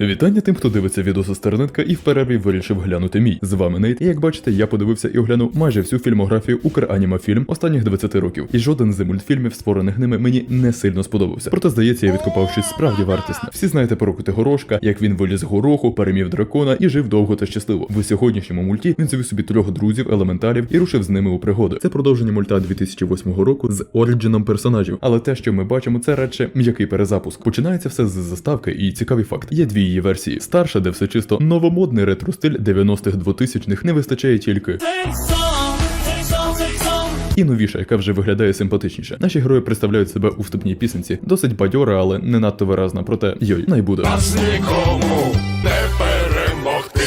Вітання тим, хто дивиться відео з Стернетка і в перерві вирішив глянути мій. З вами Нейт, і як бачите, я подивився і оглянув майже всю фільмографію Укранімафільм останніх 20 років. І жоден з мультфільмів, створених ними, мені не сильно сподобався. Проте, здається, я відкопав щось справді вартісне. Всі знаєте про Котигорошка, як він виліз гороху, перемів дракона і жив довго та щасливо. В сьогоднішньому мульті він завів собі трьох друзів, елементалів і рушив з ними у пригоди. Це продовження мульта 2008 року з оріджином персонажів. Але те, що ми бачимо, це радше м'який перезапуск. Починається все з заставки, і цікавий факт. Є дві її версії. Старша, де все чисто новомодний ретро-стиль 90-х 2000-х не вистачає тільки. І новіша, яка вже виглядає симпатичніше. Наші герої представляють себе у вступній пісенці, досить бадьора, але не надто виразна. Проте йой, найбуде. Нас нікому не перемогти.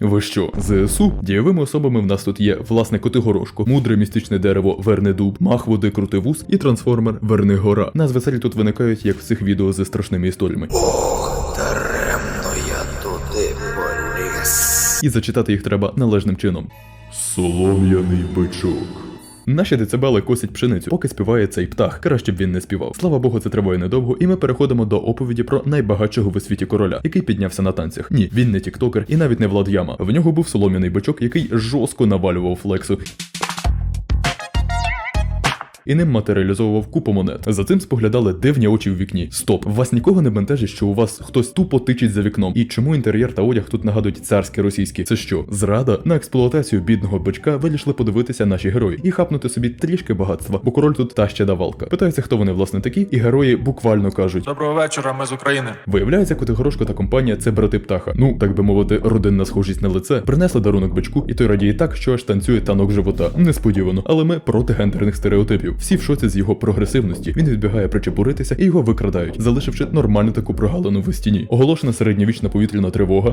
Ви що, ЗСУ? Дієвими особами в нас тут є власне Котигорошко, мудре містичне дерево Вернедуб, мах води Крутивус і трансформер Вернигора. Назви серій тут виникають як в цих відео зі страшними історіями. Даремно І зачитати їх треба належним чином. Солом'яний бичок. Наші децибели косять пшеницю, поки співає цей птах. Краще б він не співав. Слава Богу, це триває недовго, і ми переходимо до оповіді про найбагатшого в світі короля, який піднявся на танцях. Ні, він не тіктокер і навіть не Влад Яма. В нього був солом'яний бичок, який жорстко навалював флексу. І ним матеріалізовував купу монет. За цим споглядали дивні очі в вікні. Стоп, вас нікого не бентежить, що у вас хтось тупо тичить за вікном. І чому інтер'єр та одяг тут нагадують царські російські? Це що? Зрада? На експлуатацію бідного бичка вирішили подивитися наші герої і хапнути собі трішки багатства, бо король тут та ще давалка. Питається, хто вони власне такі, і герої буквально кажуть. Доброго вечора, ми з України. Виявляється, Котигорошко та компанія це брати птаха. Ну, так би мовити, родинна схожість на лице. Принесли дарунок бичку, і той радіє так, що аж танцює танок живота. Несподівано, але ми проти гендерних стереотипів. Всі в шоці з його прогресивності. Він відбігає причепуритися і його викрадають, залишивши нормальну таку прогалину в стіні. Оголошена середньовічна повітряна тривога.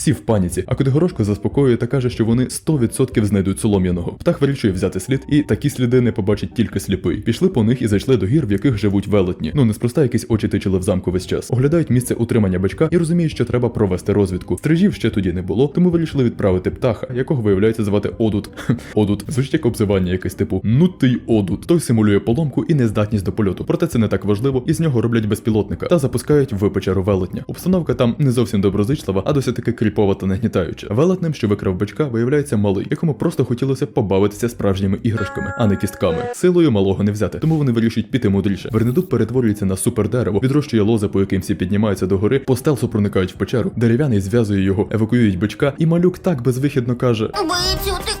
Всі в паніці, а Котигорошко заспокоює та каже, що вони 100% знайдуть солом'яного. Птах вирішує взяти слід, і такі сліди не побачить тільки сліпий. Пішли по них і зайшли до гір, в яких живуть велетні. Ну неспроста якісь очі тичили в замку весь час. Оглядають місце утримання бичка і розуміють, що треба провести розвідку. Стрижів ще тоді не було, тому вирішили відправити птаха, якого виявляється звати Одут. Одут звучить як обзивання якесь типу ну ти й Одут. Той симулює поломку і нездатність до польоту. Проте це не так важливо, і з нього роблять безпілотника та запускають в печеру велетня. Обстановка там не зовсім доброзичлива, а досить таки кріпова та нагнітаюча. Велетнем, що викрав бичка, виявляється малий, якому просто хотілося побавитися справжніми іграшками, а не кістками. Силою малого не взяти, тому вони вирішують піти мудріше. Вернедуб перетворюється на супердерево, відрощує лози, по яким всі піднімаються до гори, по стелсу проникають в печеру, дерев'яний зв'язує його, евакуюють бичка, і малюк так безвихідно каже: Убийцю, ти?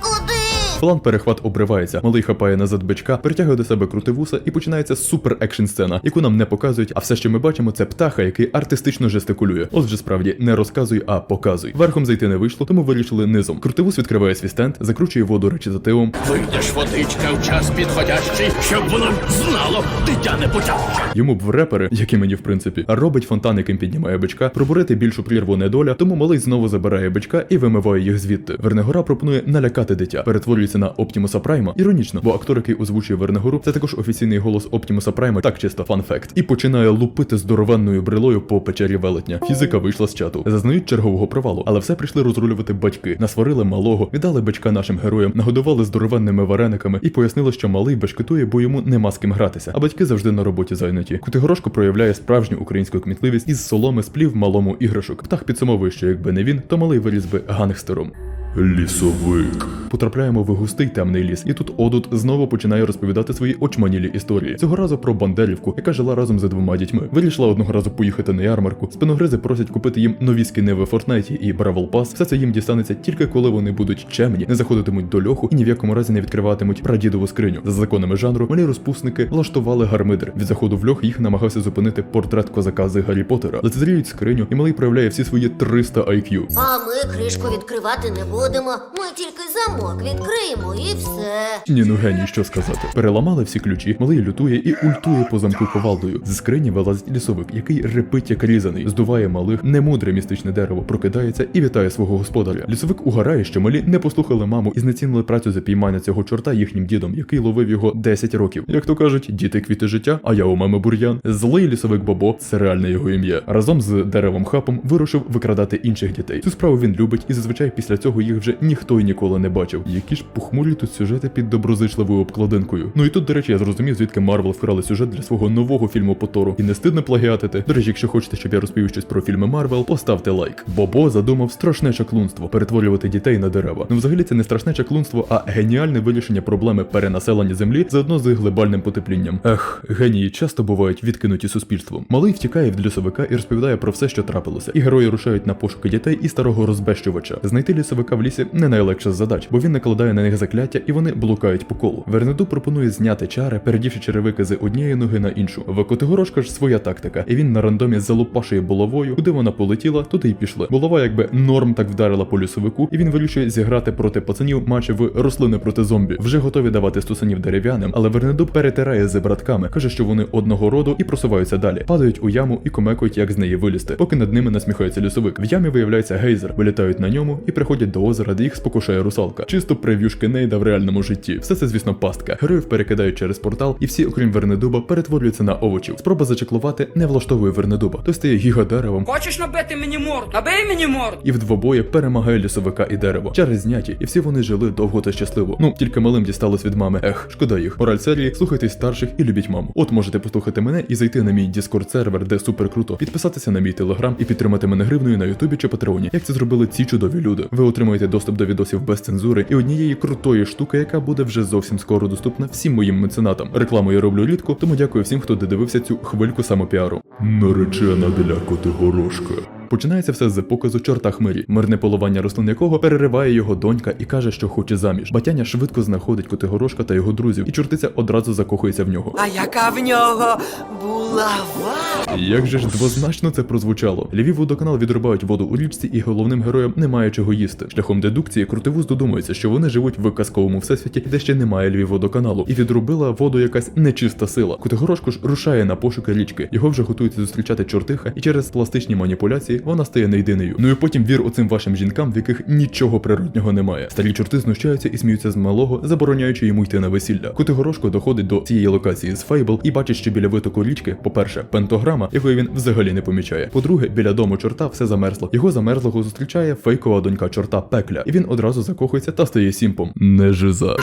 План перехват обривається. Малий хапає назад бичка, притягує до себе крутивуса, і починається супер екшн сцена, яку нам не показують. А все, що ми бачимо, це птаха, який артистично жестикулює. От вже справді не розказуй, а показуй. Верхом зайти не вийшло, тому вирішили низом. Крутивус відкриває свій стенд, закручує воду речитативом. Вийдеш водичка в час підходящий, щоб воно знало, дитя не потягне. Йому б в репери, як і мені в принципі, робить фонтан, яким піднімає бичка, пробурити більшу прірву недоля, тому малий знову забирає бичка і вимиває їх звідти. Вернегора пропонує налякати дитя, перетворюється на Оптімуса Прайма. Іронічно, бо актор, який озвучує Вернегору, це також офіційний голос Оптімуса Прайма, так чисто фан-факт. І починає лупити здоровенною брилою по печері велетня. Фізика вийшла з чату. Зазнають чергового провалу, але все прийшли розрулювати батьки. Насварили малого, віддали бичка нашим героям, нагодували здоровенними варениками і пояснили, що малий бешкетує, бо йому нема з ким гратися. А батьки завжди на роботі зайняті. Кутигорошко проявляє справжню українську кмітливість із соломи сплів малому іграшок. Птах підсумовує, що якби не він, то малий виріс би гангстером. Лісовик. Потрапляємо в густий темний ліс, і тут Одут знову починає розповідати свої очманілі історії. Цього разу про Бандерівку, яка жила разом з двома дітьми. Вирішила одного разу поїхати на ярмарку. Спиногризи просять купити їм нові скини в Фортнайті і Бравл Пас. Все це їм дістанеться тільки коли вони будуть чемні, не заходитимуть до льоху і ні в якому разі не відкриватимуть прадідову скриню. За законами жанру малі розпусники влаштували гармидер. Від заходу в льох їх намагався зупинити портрет козака з Гаррі Поттера. Лицезріють скриню, і малий проявляє всі свої 300 IQ. А ми кришку відкривати не будемо. Ми тільки замок відкриємо і все. Ні, ну геній, що сказати. Переламали всі ключі, малий лютує і ультує по замку ковалдою. З скрині вилазить лісовик, який репить як різаний, здуває малих, немудре містичне дерево, прокидається і вітає свого господаря. Лісовик угорає, що малі не послухали маму і знецінили працю за піймання цього чорта їхнім дідом, який ловив його 10 років. Як то кажуть, діти квіти життя, а я у мами бур'ян. Злий лісовик Бобо це реальне його ім'я. Разом з деревом хапом вирушив викрадати інших дітей. Цю справу він любить і зазвичай після цього їх їх вже ніхто й ніколи не бачив. Які ж похмурі тут сюжети під доброзичливою обкладинкою. Ну і тут, до речі, я зрозумів, звідки Марвел вкрали сюжет для свого нового фільму по Тору. І не стидно плагіатити. До речі, якщо хочете, щоб я розповів щось про фільми Марвел, поставте лайк. Бобо задумав страшне чаклунство перетворювати дітей на дерева. Ну взагалі це не страшне чаклунство, а геніальне вирішення проблеми перенаселення землі заодно з глобальним потеплінням. Ех, генії часто бувають відкинуті суспільством. Малий втікає від лісовика і розповідає про все, що трапилося. І герої рушають на пошуки дітей і старого розбещувача. Знайти лісовика в лісі не найлегша з задач, бо він накладає на них закляття і вони блукають по колу. Вернеду пропонує зняти чари, передівши черевики з однієї ноги на іншу. В Котигорошка ж своя тактика, і він на рандомі залупашує булавою, куди вона полетіла, туди й пішли. Булава якби норм так вдарила по лісовику, і він вирішує зіграти проти пацанів матчі в рослини проти зомбі. Вже готові давати стусанів дерев'яним, але Вернеду перетирає з братками, каже, що вони одного роду і просуваються далі, падають у яму і комекують, як з неї вилізти, поки над ними насміхається лісовик. В ямі виявляється гейзер, вилітають на ньому і приходять до озера, де їх спокушає русалка. Чисто прев'юшки Нейда в реальному житті. Все це, звісно, пастка. Героїв перекидають через портал, і всі, окрім Вернедуба, перетворюються на овочів. Спроба зачеклувати не влаштовує Вернедуба. Той стає гігадеревом, Хочеш набити мені морду? Набий мені морду! і в двобої перемагає лісовика і дерево. Чари зняті, і всі вони жили довго та щасливо. Ну тільки малим дісталось від мами. Ех, шкода їх. Мораль серії, слухайтесь старших і любіть маму. От можете послухати мене і зайти на мій Discord сервер, де супер круто, підписатися на мій телеграм і підтримати мене гривною на Ютубі чи Патреоні. Як це зробили ці чудові люди? Ви отримаєте доступ до відосів без цензури і однієї крутої штуки, яка буде вже зовсім скоро доступна всім моїм меценатам. Рекламу я роблю рідко, тому дякую всім, хто додивився цю хвильку самопіару. Наречена для Котигорошка. Починається все з показу чорта хмирі, мирне полування рослин якого перериває його донька і каже, що хоче заміж. Батяня швидко знаходить Котигорошка та його друзів, і чортиця одразу закохується в нього. А яка в нього булава? Як же ж двозначно це прозвучало? Львів водоканал відрубають воду у річці, і головним героям немає чого їсти. Шляхом дедукції крутивуз додумується, що вони живуть в казковому всесвіті, де ще немає Львів водоканалу, і відрубила воду якась нечиста сила. Котигорошко ж рушає на пошуки річки. Його вже готується зустрічати чортиха, і через пластичні маніпуляції вона стає не єдиною. Ну і потім вір оцим вашим жінкам, в яких нічого природнього немає. Старі чорти знущаються і сміються з малого, забороняючи йому йти на весілля. Котигорошко доходить до цієї локації з Фейбл і бачить, що біля витоку річки, по-перше, пентограма, якої він взагалі не помічає. По-друге, біля дому чорта все замерзло. Його замерзлого зустрічає фейкова донька чорта пекля, і він одразу закохується та стає сімпом. Не жиза.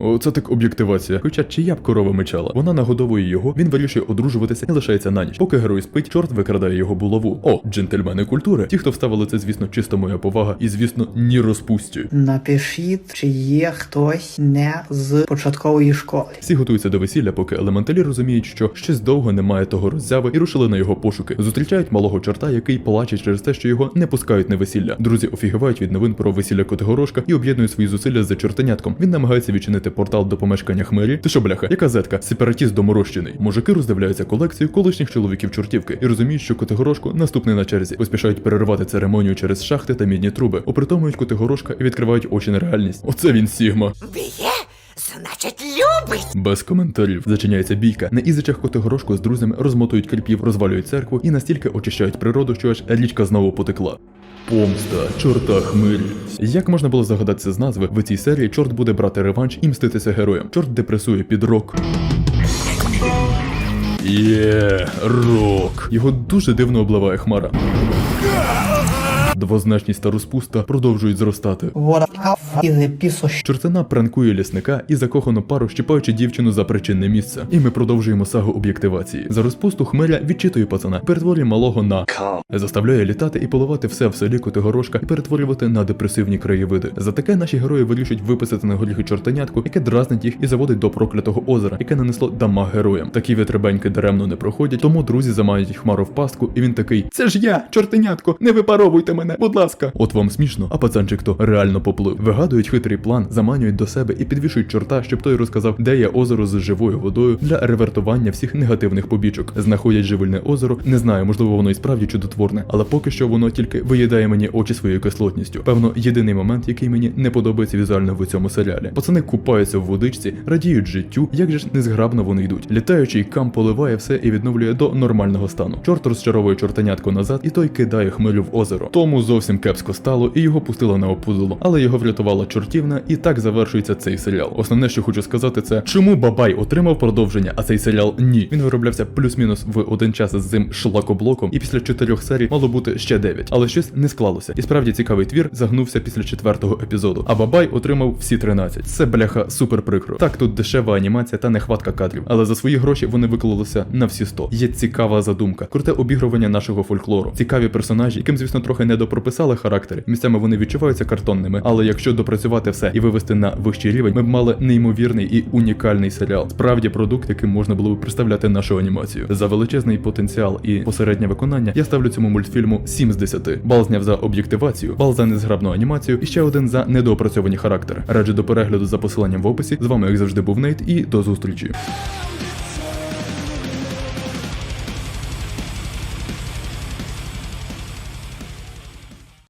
Оце так об'єктивація. Хоча чия б корова мечала. Вона нагодовує його, він вирішує одружуватися і лишається на ніч. Поки герой спить, чорт викрадає його булаву. О, джентльмени культури. Ті, хто вставили це, звісно, чисто моя повага, і звісно, ні розпусті. Напишіть, чи є хтось не з початкової школи. Всі готуються до весілля, поки елементалі розуміють, що щось довго немає того роззяви, і рушили на його пошуки. Зустрічають малого чорта, який плаче через те, що його не пускають на весілля. Друзі офігівають від новин про весілля Котигорошка і об'єднують свої зусилля за чортенятком. Він намагається відчинити портал до помешкання хмирі. Ти що, бляха, яка зетка? Сепаратіст доморощений. Мужики роздивляються колекцію колишніх чоловіків чортівки і розуміють, що Котигорошко наступний на черзі. Поспішають переривати церемонію через шахти та мідні труби, опритомують Котигорошка і відкривають очі на реальність. Оце він Сігма. Б'є, значить любить. Без коментарів зачиняється бійка. На ізичах Котигорошко з друзями розмотують кріпів, розвалюють церкву і настільки очищають природу, що аж річка знову потекла. Помста, чорта хмирі. Як можна було загадатися з назви, в цій серії чорт буде брати реванш і мститися героям. Чорт депресує під рок. Є, рок. Його дуже дивно обливає хмара. Двозначність та розпуста продовжують зростати. Чортина пранкує лісника і закохану пару, щипаючи дівчину за причинне місце. І ми продовжуємо сагу об'єктивації. За розпусту хмеля відчитує пацана, перетворює малого на заставляє літати і поливати все в селі Котигорошка і перетворювати на депресивні краєвиди. За таке наші герої вирішують виписати на горіхи чортанятку, яке дразнить їх і заводить до проклятого озера, яке нанесло дамаг героям. Такі витребеньки даремно не проходять, тому друзі заманюють хмару в пастку, і він такий: Це ж я, чортенятко, не випаровуйте мене, будь ласка. От вам смішно, а пацанчик то реально поплив. Вигадують хитрий план, заманюють до себе і підвішують чорта, щоб той розказав, де є озеро з живою водою для ревертування всіх негативних побічок. Знаходять живильне озеро. Не знаю, можливо, воно і справді чудотворне, але поки що воно тільки виїдає мені очі своєю кислотністю. Певно, єдиний момент, який мені не подобається візуально в цьому серіалі. Пацани купаються в водичці, радіють життю, як же ж незграбно вони йдуть. Літаючий кам поливає все і відновлює до нормального стану. Чорт розчаровує чортанятку назад, і той кидає хмелю в озеро. Тому Тому зовсім кепсько стало і його пустили на опудало, але його врятувала чортівна, і так завершується цей серіал. Основне, що хочу сказати, це чому Бабай отримав продовження, а цей серіал ні. Він вироблявся плюс-мінус в один час з цим шлакоблоком, і після чотирьох серій мало бути ще дев'ять. Але щось не склалося. І справді цікавий твір загнувся після четвертого епізоду. А Бабай отримав всі 13. Це бляха супер прикро. Так, тут дешева анімація та нехватка кадрів, але за свої гроші вони виклалися на всі 100. Є цікава задумка, круте обігрування нашого фольклору, цікаві персонажі, яким, звісно, трохи не допрописали характери. Місцями вони відчуваються картонними, але якщо допрацювати все і вивести на вищий рівень, ми б мали неймовірний і унікальний серіал. Справді продукт, яким можна було б представляти нашу анімацію. За величезний потенціал і посереднє виконання я ставлю цьому мультфільму 7 з 10. Бал зняв за об'єктивацію, бал за незграбну анімацію і ще один за недоопрацьовані характери. Раджу до перегляду за посиланням в описі. З вами, як завжди, був Нейт, і до зустрічі.